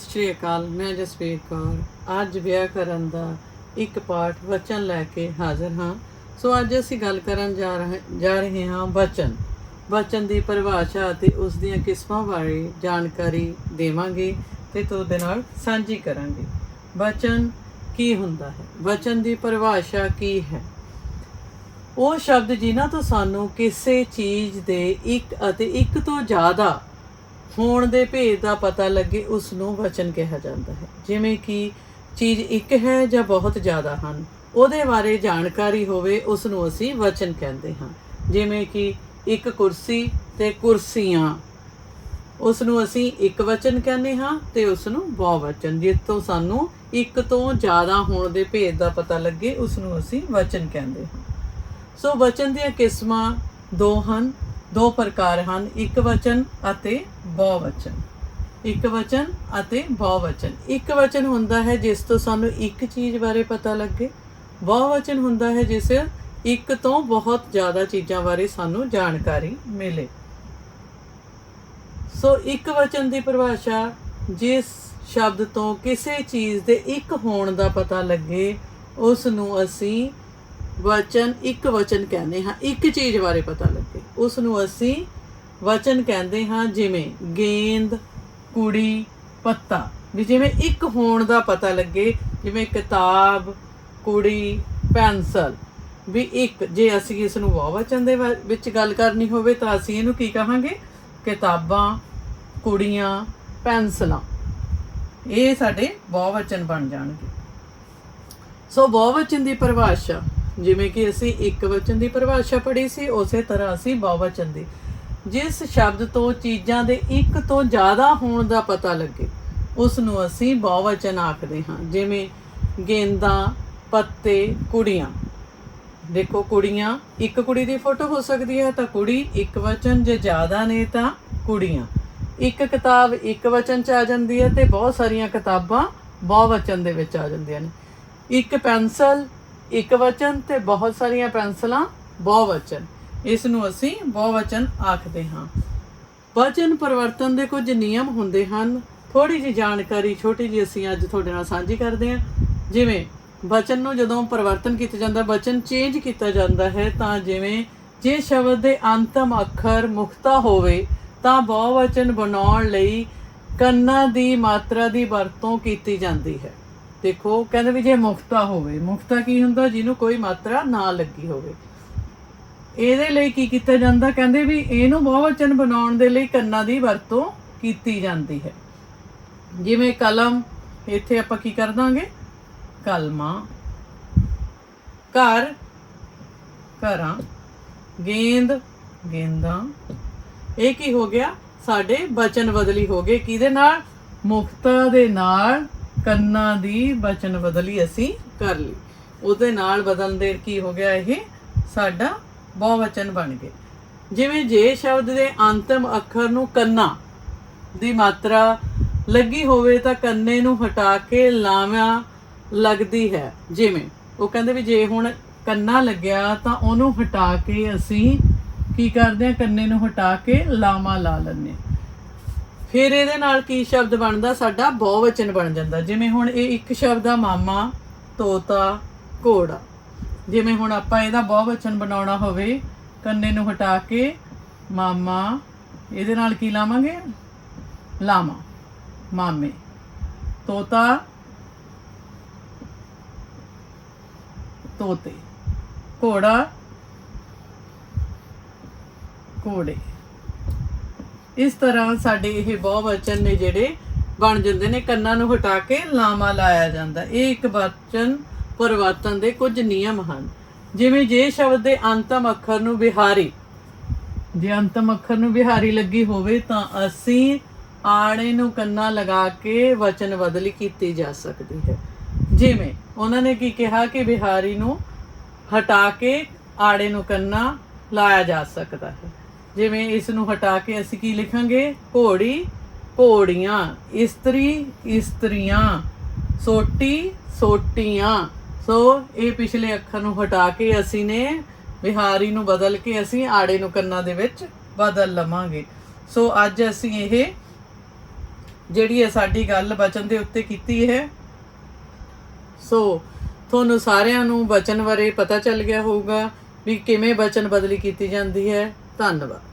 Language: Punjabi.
ਸਤਿ ਸ਼੍ਰੀ ਅਕਾਲ, ਮੈਂ ਜਸਵੀਰ ਕੌਰ। ਅੱਜ ਵਿਆਹ ਕਰਨ ਦਾ ਇੱਕ ਪਾਠ ਵਚਨ ਲੈ ਕੇ ਹਾਜ਼ਰ ਹਾਂ। ਸੋ ਅੱਜ ਅਸੀਂ ਗੱਲ ਕਰਨ ਜਾ ਰਹੇ ਜਾ ਰਹੇ ਹਾਂ ਵਚਨ। ਵਚਨ ਦੀ ਪਰਿਭਾਸ਼ਾ ਅਤੇ ਉਸ ਦੀਆਂ ਕਿਸਮਾਂ ਬਾਰੇ ਜਾਣਕਾਰੀ ਦੇਵਾਂਗੇ ਤੇ ਤੁਹਾਡੇ ਨਾਲ ਸਾਂਝੀ ਕਰਾਂਗੇ। ਵਚਨ ਕੀ ਹੁੰਦਾ ਹੈ? ਵਚਨ ਦੀ ਪਰਿਭਾਸ਼ਾ ਕੀ ਹੈ? ਉਹ ਸ਼ਬਦ ਜਿਨ੍ਹਾਂ ਤੋਂ ਸਾਨੂੰ ਕਿਸੇ ਚੀਜ਼ ਦੇ ਇੱਕ ਅਤੇ ਇੱਕ ਤੋਂ ਜ਼ਿਆਦਾ ਹੋਣ ਦੇ ਭੇਦ ਦਾ ਪਤਾ ਲੱਗੇ ਉਸ ਨੂੰ ਵਚਨ ਕਿਹਾ ਜਾਂਦਾ ਹੈ। ਜਿਵੇਂ ਕਿ ਚੀਜ਼ ਇੱਕ ਹੈ ਜਾਂ ਬਹੁਤ ਜ਼ਿਆਦਾ ਹਨ, ਉਹਦੇ ਬਾਰੇ ਜਾਣਕਾਰੀ ਹੋਵੇ ਉਸ ਨੂੰ ਅਸੀਂ ਵਚਨ ਕਹਿੰਦੇ ਹਾਂ। ਜਿਵੇਂ ਕਿ ਇੱਕ ਕੁਰਸੀ ਤੇ ਕੁਰਸੀਆਂ ਉਸ ਨੂੰ ਅਸੀਂ ਇੱਕ ਵਚਨ ਕਹਿੰਦੇ ਹਾਂ ਤੇ ਉਸ ਨੂੰ ਬਹੁਵਚਨ। ਜਿਸ ਤੋਂ ਸਾਨੂੰ ਇੱਕ ਤੋਂ ਜ਼ਿਆਦਾ ਹੋਣ ਦੇ ਭੇਦ ਦਾ ਪਤਾ ਲੱਗੇ ਉਸ ਨੂੰ ਅਸੀਂ ਵਚਨ ਕਹਿੰਦੇ ਹਾਂ। ਸੋ ਵਚਨ ਦੀਆਂ ਕਿਸਮਾਂ ਦੋ ਹਨ ਦੋ ਪ੍ਰਕਾਰ ਹਨ, ਇੱਕ ਵਚਨ ਅਤੇ ਬਹੁਵਚਨ ਇੱਕ ਵਚਨ ਅਤੇ ਬਹੁਵਚਨ ਇੱਕ ਵਚਨ ਹੁੰਦਾ ਹੈ ਜਿਸ ਤੋਂ ਸਾਨੂੰ ਇੱਕ ਚੀਜ਼ ਬਾਰੇ ਪਤਾ ਲੱਗੇ। ਬਹੁਵਚਨ ਹੁੰਦਾ ਹੈ ਜਿਸ ਇੱਕ ਤੋਂ ਬਹੁਤ ਜ਼ਿਆਦਾ ਚੀਜ਼ਾਂ ਬਾਰੇ ਸਾਨੂੰ ਜਾਣਕਾਰੀ ਮਿਲੇ। ਸੋ ਇੱਕ ਵਚਨ ਦੀ ਪਰਿਭਾਸ਼ਾ ਜਿਸ ਸ਼ਬਦ ਤੋਂ ਕਿਸੇ ਚੀਜ਼ ਦੇ ਇੱਕ ਹੋਣ ਦਾ ਪਤਾ ਲੱਗੇ, ਉਸ ਨੂੰ ਅਸੀਂ ਵਚਨ ਇੱਕ ਵਚਨ ਕਹਿੰਦੇ ਹਾਂ, ਇੱਕ ਚੀਜ਼ ਬਾਰੇ ਪਤਾ ਲੱਗੇ। ਉਸ ਨੂੰ ਅਸੀਂ ਵਚਨ ਕਹਿੰਦੇ ਹਾਂ, ਜਿਵੇਂ ਗੇਂਦ, ਕੁੜੀ, ਪੱਤਾ। ਵੀ ਜਿਵੇਂ ਇੱਕ ਹੋਣ ਦਾ ਪਤਾ ਲੱਗੇ, ਜਿਵੇਂ ਕਿਤਾਬ, ਕੁੜੀ, ਪੈਨਸਲ। ਵੀ ਇੱਕ, ਜੇ ਅਸੀਂ ਇਸ ਨੂੰ ਬਹੁਵਚਨ ਦੇ ਵਾ- ਵਿੱਚ ਗੱਲ ਕਰਨੀ ਹੋਵੇ ਤਾਂ ਅਸੀਂ ਇਹਨੂੰ ਕੀ ਕਹਾਂਗੇ? ਕਿਤਾਬਾਂ, ਕੁੜੀਆਂ, ਪੈਨਸਲਾਂ। ਇਹ ਸਾਡੇ ਬਹੁਵਚਨ ਬਣ ਜਾਣਗੇ। ਸੋ ਬਹੁਵਚਨ ਦੀ ਪਰਿਭਾਸ਼ਾ ਜਿਵੇਂ ਕਿ ਅਸੀਂ ਇੱਕ ਵਚਨ ਦੀ ਪਰਿਭਾਸ਼ਾ ਪੜ੍ਹੀ ਸੀ, ਉਸੇ ਤਰ੍ਹਾਂ ਅਸੀਂ ਬਹੁਵਚਨ ਦੀ। ਜਿਸ ਸ਼ਬਦ ਤੋਂ ਚੀਜ਼ਾਂ ਦੇ ਇੱਕ ਤੋਂ ਜ਼ਿਆਦਾ ਹੋਣ ਦਾ ਪਤਾ ਲੱਗੇ ਉਸ ਨੂੰ ਅਸੀਂ ਬਹੁਵਚਨ ਆਖਦੇ ਹਾਂ। ਜਿਵੇਂ ਗੇਂਦਾਂ, ਪੱਤੇ, ਕੁੜੀਆਂ। ਦੇਖੋ, ਕੁੜੀਆਂ ਇੱਕ ਕੁੜੀ ਦੀ ਫੋਟੋ ਹੋ ਸਕਦੀ ਹੈ ਤਾਂ ਕੁੜੀ ਇੱਕ ਵਚਨ, ਜੇ ਜ਼ਿਆਦਾ ਨੇ ਤਾਂ ਕੁੜੀਆਂ। ਇੱਕ ਕਿਤਾਬ ਇੱਕ ਵਚਨ ਚ ਆ ਜਾਂਦੀ ਹੈ ਤੇ ਬਹੁਤ ਸਾਰੀਆਂ ਕਿਤਾਬਾਂ ਬਹੁਵਚਨ ਦੇ ਵਿੱਚ ਆ ਜਾਂਦੀਆਂ ਨੇ। ਇੱਕ ਪੈਨਸਲ ਇੱਕ ਵਚਨ ਤੇ ਬਹੁਤ ਸਾਰੀਆਂ ਪੈਨਸਲਾਂ ਬਹੁਵਚਨ ਇਸ ਨੂੰ ਅਸੀਂ ਬਹੁਵਚਨ ਆਖਦੇ ਹਾਂ। ਵਚਨ ਪਰਿਵਰਤਨ ਦੇ ਕੁਝ ਨਿਯਮ ਹੁੰਦੇ ਹਨ। ਥੋੜੀ ਜਿਹੀ ਜਾਣਕਾਰੀ, ਛੋਟੀ ਜਿਹੀ ਅਸੀਂ ਅੱਜ ਤੁਹਾਡੇ ਨਾਲ ਸਾਂਝੀ ਕਰਦੇ ਹਾਂ। ਜਿਵੇਂ, ਵਚਨ ਨੂੰ ਜਦੋਂ ਪਰਿਵਰਤਨ ਕੀਤਾ ਜਾਂਦਾ, ਵਚਨ ਚੇਂਜ ਕੀਤਾ ਜਾਂਦਾ ਹੈ, ਤਾਂ ਜਿਵੇਂ, ਜੇ ਸ਼ਬਦ ਦੇ ਅੰਤਮ ਅੱਖਰ ਮੁਖਤਾ ਹੋਵੇ, ਤਾਂ ਬਹੁਵਚਨ ਬਣਾਉਣ ਲਈ ਕੰਨਾਂ ਦੀ ਮਾਤਰਾ ਦੀ ਵਰਤੋਂ ਕੀਤੀ ਜਾਂਦੀ ਹੈ। ਦੇਖੋ ਕਹਿੰਦੇ ਵੀ ਜੇ ਮੁਖਤਾ ਹੋਵੇ ਮੁਖਤਾ ਕੀ ਹੁੰਦਾ? ਜਿਹਨੂੰ ਕੋਈ ਮਾਤਰਾ ਨਾ ਲੱਗੀ ਹੋਵੇ। ਇਹਦੇ ਲਈ ਕੀ ਕੀਤਾ ਜਾਂਦਾ? ਕਹਿੰਦੇ ਵੀ ਇਹਨੂੰ ਬਹੁਵਚਨ ਬਣਾਉਣ ਦੇ ਲਈ ਕੰਨਾਂ ਦੀ ਵਰਤੋਂ ਕੀਤੀ ਜਾਂਦੀ ਹੈ। ਜਿਵੇਂ ਕਲਮ, ਇੱਥੇ ਆਪਾਂ ਕੀ ਕਰ ਦਾਂਗੇ? ਕਲਮਾ। ਘਰ, ਘਰਾਂ। ਗੇਂਦ, ਗੇਂਦਾਂ। ਇਹ ਕੀ ਹੋ ਗਿਆ? ਸਾਡੇ ਬਚਨ ਬਦਲੀ ਹੋ ਗਏ। ਕਿਹਦੇ ਨਾਲ? ਮੁਕਤਾ ਦੇ ਨਾਲ। ਕੰਨਾਂ ਦੀ ਬਚਨ ਬਦਲੀ ਅਸੀਂ ਕਰ ਲਈ। ਉਹਦੇ ਨਾਲ ਬਦਲਣ ਦੇ ਕੀ ਹੋ ਗਿਆ ਇਹ? ਸਾਡਾ ਬਹੁਵਚਨ ਬਣ ਗਿਆ ਜਿਵੇਂ ਜੇ ਸ਼ਬਦ ਦੇ ਅੰਤਮ ਅੱਖਰ ਨੂੰ ਕੰਨਾ ਦੀ ਮਾਤਰਾ ਲੱਗੀ ਹੋਵੇ ਤਾਂ ਕੰਨੇ ਨੂੰ ਹਟਾ ਕੇ ਲਾਵਾਂ ਲੱਗਦੀ ਹੈ। ਜਿਵੇਂ ਉਹ ਕਹਿੰਦੇ ਵੀ ਜੇ ਹੁਣ ਕੰਨਾ ਲੱਗਿਆ ਤਾਂ ਉਹਨੂੰ ਹਟਾ ਕੇ ਅਸੀਂ ਕੀ ਕਰਦੇ ਹਾਂ? ਕੰਨੇ ਨੂੰ ਹਟਾ ਕੇ ਲਾਵਾਂ ਲਾ ਲੈਂਦੇ ਫਿਰ ਇਹਦੇ ਨਾਲ ਕੀ ਸ਼ਬਦ ਬਣਦਾ? ਸਾਡਾ ਬਹੁਵਚਨ ਬਣ ਜਾਂਦਾ। ਜਿਵੇਂ ਹੁਣ ਇਹ ਇੱਕ ਸ਼ਬਦ ਆ, ਮਾਮਾ, ਤੋਤਾ, ਘੋੜਾ। ਜਿਵੇਂ ਹੁਣ ਆਪਾਂ ਇਹਦਾ ਬਹੁਵਚਨ ਬਣਾਉਣਾ ਹੋਵੇ, ਕੰਨੇ ਨੂੰ ਹਟਾ ਕੇ ਮਾਮਾ, ਇਹਦੇ ਨਾਲ ਕੀ ਲਾਵਾਂਗੇ? ਲਾਮਾ ਮਾਮੇ। ਤੋਤਾ, ਤੋਤੇ। ਘੋੜਾ, ਘੋੜੇ। ਇਸ ਤਰ੍ਹਾਂ ਸਾਡੇ ਇਹ ਬਹੁਵਚਨ ਨੇ ਜਿਹੜੇ ਬਣ ਜਾਂਦੇ ਨੇ, ਕੰਨਾਂ ਨੂੰ ਹਟਾ ਕੇ ਲਾਮਾ ਲਾਇਆ ਜਾਂਦਾ। ਇਹ ਇੱਕ ਵਚਨ ਪਰਿਵਰਤਨ ਦੇ ਕੁਝ ਨਿਯਮ ਹਨ। ਜਿਵੇਂ ਜੇ ਸ਼ਬਦ ਦੇ ਅੰਤਮ ਅੱਖਰ ਨੂੰ ਬਿਹਾਰੀ ਜੇ ਅੰਤਮ ਅੱਖਰ ਨੂੰ ਬਿਹਾਰੀ ਲੱਗੀ ਹੋਵੇ ਤਾਂ ਅਸੀਂ ਆੜੇ ਨੂੰ ਕੰਨਾ ਲਗਾ ਕੇ ਵਚਨ ਬਦਲੀ ਕੀਤੀ ਜਾ ਸਕਦੀ ਹੈ। ਜਿਵੇਂ ਉਹਨਾਂ ਨੇ ਕੀ ਕਿਹਾ ਕਿ ਬਿਹਾਰੀ ਨੂੰ ਹਟਾ ਕੇ ਆੜੇ ਨੂੰ ਕੰਨਾ ਲਾਇਆ ਜਾ ਸਕਦਾ ਹੈ। ਜਿਵੇਂ ਇਸ ਨੂੰ ਹਟਾ ਕੇ ਅਸੀਂ ਕੀ ਲਿਖਾਂਗੇ? ਘੋੜੀ, ਘੋੜੀਆਂ, ਇਸਤਰੀ, ਇਸਤਰੀਆਂ, ਸੋਟੀ, ਸੋਟੀਆਂ। ਸੋ ਇਹ ਪਿਛਲੇ ਅੱਖਰ ਨੂੰ ਹਟਾ ਕੇ ਅਸੀਂ ਨੇ ਵਿਹਾਰੀ ਨੂੰ ਬਦਲ ਕੇ ਅਸੀਂ ਆੜੇ ਨੂੰ ਕੰਨਾਂ ਦੇ ਵਿੱਚ ਬਦਲ ਲਵਾਂਗੇ। ਸੋ ਅੱਜ ਅਸੀਂ ਇਹ ਜਿਹੜੀ ਹੈ ਸਾਡੀ ਗੱਲ ਬਚਨ ਦੇ ਉੱਤੇ ਕੀਤੀ ਹੈ। ਸੋ ਤੁਹਾਨੂੰ ਸਾਰਿਆਂ ਨੂੰ ਬਚਨ ਬਾਰੇ ਪਤਾ ਚੱਲ ਗਿਆ ਹੋਊਗਾ ਵੀ ਕਿਵੇਂ ਬਚਨ ਬਦਲੀ ਕੀਤੀ ਜਾਂਦੀ ਹੈ। ਧੰਨਵਾਦ।